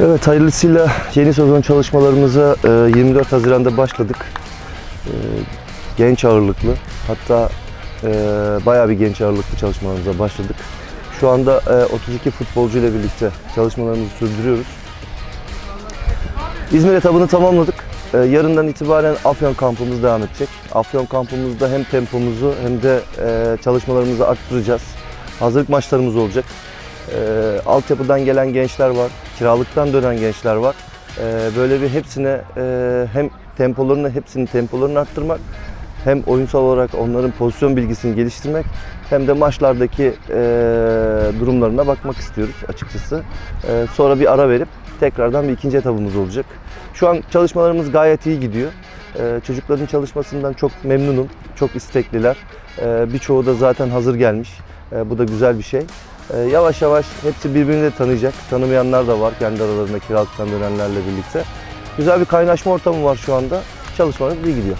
Evet hayırlısıyla yeni sezon çalışmalarımıza e, 24 Haziran'da başladık. E, Genç ağırlıklı hatta e, bayağı bir genç ağırlıklı çalışmalarımıza başladık. Şu anda e, 32 futbolcu ile birlikte çalışmalarımızı sürdürüyoruz. İzmir etabını tamamladık. E, Yarından itibaren Afyon kampımız devam edecek. Afyon kampımızda hem tempomuzu hem de e, çalışmalarımızı arttıracağız. Hazırlık maçlarımız olacak. E, altyapıdan gelen gençler var, kiralıktan dönen gençler var. E, böyle bir hepsine e, hem tempolarını, hepsinin tempolarını arttırmak, hem oyunsal olarak onların pozisyon bilgisini geliştirmek, hem de maçlardaki e, durumlarına bakmak istiyoruz açıkçası. E, sonra bir ara verip tekrardan bir ikinci etabımız olacak. Şu an çalışmalarımız gayet iyi gidiyor. E, çocukların çalışmasından çok memnunum, çok istekliler. E, birçoğu da zaten hazır gelmiş. E, bu da güzel bir şey. E, yavaş yavaş hepsi birbirini de tanıyacak. Tanımayanlar da var kendi aralarında kiralıktan dönenlerle birlikte. Güzel bir kaynaşma ortamı var şu anda. Çalışmalarımız iyi gidiyor.